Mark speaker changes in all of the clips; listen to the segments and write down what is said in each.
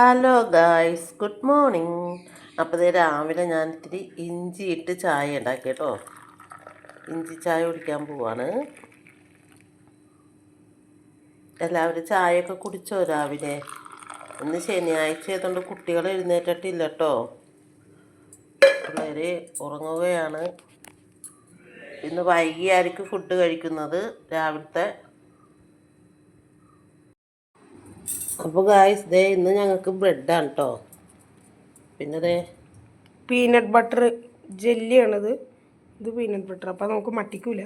Speaker 1: Hello guys good morning അപ്പോൾ ഇത് രാവിലെ ഞാൻ ഇത്തിരി ഇഞ്ചി ഇട്ട് ചായ ഉണ്ടാക്കി കേട്ടോ. ഇഞ്ചി ചായ കുടിക്കാൻ പോവാണ്. എല്ലാവരും ചായയൊക്കെ കുടിച്ചോ രാവിലെ? ഇന്ന് ശനിയാഴ്ച ആയതുകൊണ്ട് കുട്ടികൾ എഴുന്നേറ്റിട്ടില്ല കേട്ടോ. പിള്ളേർ ഉറങ്ങുകയാണ്. ഇന്ന് വൈകിയായിരിക്കും ഫുഡ് കഴിക്കുന്നത്. രാവിലത്തെ അപ്പോൾ ഗായ്സ് ദേ ഇന്ന് ഞങ്ങൾക്ക് ബ്രെഡാണ് കേട്ടോ പിന്നെ ദേ
Speaker 2: പീനട്ട് ബട്ടർ ജെല്ലിയാണിത് ഇത് പീനട്ട് ബട്ടർ അപ്പം നമുക്ക് മട്ടിക്കൂല.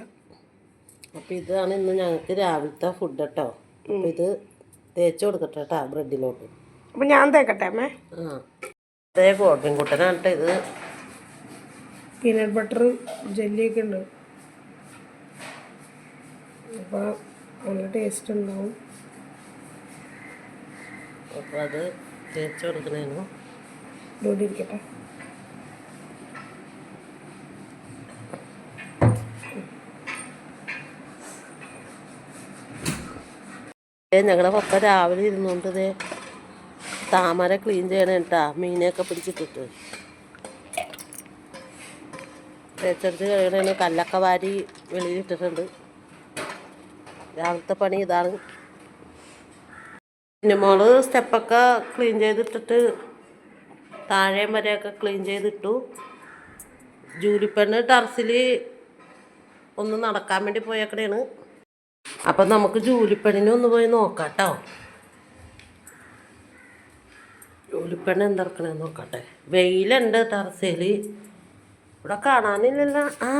Speaker 1: അപ്പോൾ ഇതാണ് ഇന്ന് ഞങ്ങൾക്ക് രാവിലത്തെ ഫുഡ് കേട്ടോ അപ്പോൾ ഇത് തേച്ച് കൊടുക്കട്ടെ കേട്ടോ ബ്രെഡിലോട്ട്
Speaker 2: അപ്പം ഞാൻ തേക്കട്ടെ അമ്മേ?
Speaker 1: ആ. അതേ ഗോൾഡൻകുട്ടനാണ് കേട്ടോ ഇത്.
Speaker 2: പീനട്ട് ബട്ടർ ജെല്ലിയൊക്കെ ഉണ്ട്. അപ്പോൾ നല്ല ടേസ്റ്റ് ഉണ്ടാവും.
Speaker 1: അപ്പോൾ അത് തേച്ച് കൊടുക്കണേനു
Speaker 2: ഇവിടെ ഇരിക്കട്ടെ
Speaker 1: ഞങ്ങളുടെ പപ്പ രാവിലെ ഇരുന്നുകൊണ്ട് ഇതേ താമര ക്ലീൻ ചെയ്യണേ കേട്ടാ മീനെയൊക്കെ പിടിച്ചിട്ടിട്ട്. തേച്ചടിച്ച് കഴിയണേന് കല്ലൊക്കെ വാരി വെളിയിലിട്ടിട്ടുണ്ട്. രാവിലത്തെ പണി ഇതാണ്. പിന്നെ മോൾ സ്റ്റെപ്പൊക്കെ ക്ലീൻ ചെയ്തിട്ടിട്ട് താഴെ വരെയൊക്കെ ക്ലീൻ ചെയ്തിട്ടു. ജൂലിപ്പെണ്ണ് ടർസിൽ ഒന്ന് നടക്കാൻ വേണ്ടി പോയേക്കണേണ്. അപ്പം നമുക്ക് ജൂലിപ്പെണ്ണിനെ ഒന്ന് പോയി നോക്കാം കേട്ടോ ജൂലിപ്പെണ്ണ് എന്തെടുക്കണേന്ന് നോക്കട്ടെ. വെയിലുണ്ട് ടർസിൽ ഇവിടെ കാണാനില്ലല്ലോ. ആ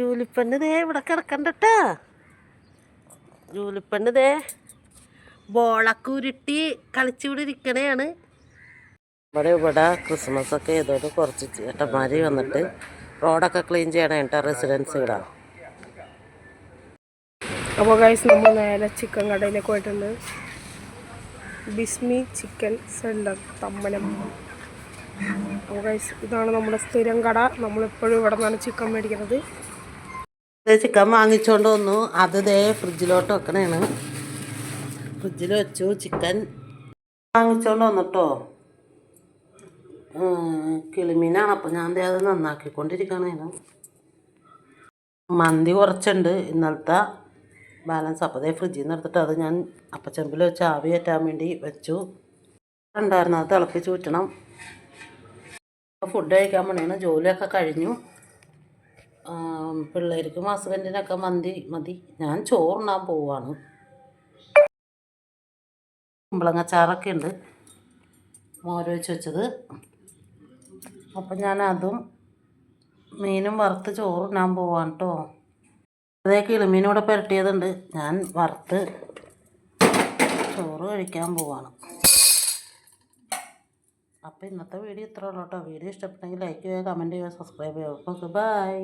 Speaker 1: ജൂലിപ്പെണ്ണ് ദേ ഇവിടെ കിടക്കണ്ടട്ടാ. ജൂലിപ്പെണ്ണ് ദേ. ബോളൊക്കെ ഉരുട്ടി കളിച്ചിവിടെ ഇരിക്കണേയാണ് ഇവിടെ ഇവിടെ ക്രിസ്മസ് ഒക്കെ ചെയ്തോണ്ട് കുറച്ച് ചേട്ടന്മാർ വന്നിട്ട് റോഡൊക്കെ ക്ലീൻ ചെയ്യണം കേട്ടോ റെസിഡൻസ് ഇവിടെ
Speaker 2: അപ്പോൾ ഗൈസ് നമ്മൾ നേരെ ചിക്കൻ കടയിലേക്ക് പോയിട്ടുണ്ട്. Bismi chicken centre Thammanam. അപ്പോൾ ഗൈസ് ഇതാണ് നമ്മുടെ സ്ഥിരം കട. നമ്മളെപ്പോഴും ഇവിടെ നിന്നാണ് ചിക്കൻ മേടിക്കുന്നത്.
Speaker 1: ചിക്കൻ വാങ്ങിച്ചുകൊണ്ട് വന്നു. അത് ദേ ഫ്രിഡ്ജിലോട്ട് വെക്കണേണ്. ഫ്രിഡ്ജിൽ വെച്ചു ചിക്കൻ വാങ്ങിച്ചോണ്ട് വന്നിട്ടോ? കിളിമീനാണ്. അപ്പം ഞാൻ ദേ അത് നന്നാക്കിക്കൊണ്ടിരിക്കണേനു മന്തി കുറച്ചുണ്ട് ഇന്നലത്തെ ബാലൻസ്. അപ്പോൾ ദേ ഫ്രിഡ്ജിൽ നിന്ന് എടുത്തിട്ട് അത് ഞാൻ അപ്പച്ചെമ്പിൽ വെച്ച് ആവി കയറ്റാൻ വേണ്ടി വെച്ചു. ഉണ്ടായിരുന്നു അത് തിളപ്പിച്ച് ഊറ്റണം. ഫുഡ് കഴിക്കാൻ വേണ്ടിയാണ് ജോലിയൊക്കെ കഴിഞ്ഞു. പിള്ളേർക്കും ഹസ്ബൻഡിനൊക്കെ മന്തി മതി. ഞാൻ ചോറുണ്ണാൻ പോവാണ്. കുമ്പളങ്ങച്ചാറൊക്കെ ഉണ്ട് മോര് വെച്ച് വെച്ചത്? അപ്പം ഞാൻ അതും മീനും വറുത്ത് ചോറുണ്ണാൻ പോവാണ് കേട്ടോ അതേ കിളിമീനൂടെ പുരട്ടിയതുണ്ട്. ഞാൻ വറുത്ത് ചോറ് കഴിക്കാൻ പോവാണ്. അപ്പോൾ ഇന്നത്തെ വീഡിയോ ഇത്ര ഉള്ളൂ കേട്ടോ വീഡിയോ ഇഷ്ടപ്പെട്ടെങ്കിൽ ലൈക്ക് ചെയ്യുക കമന്റ് ചെയ്യുക സബ്സ്ക്രൈബ് ചെയ്യുക. Okay bye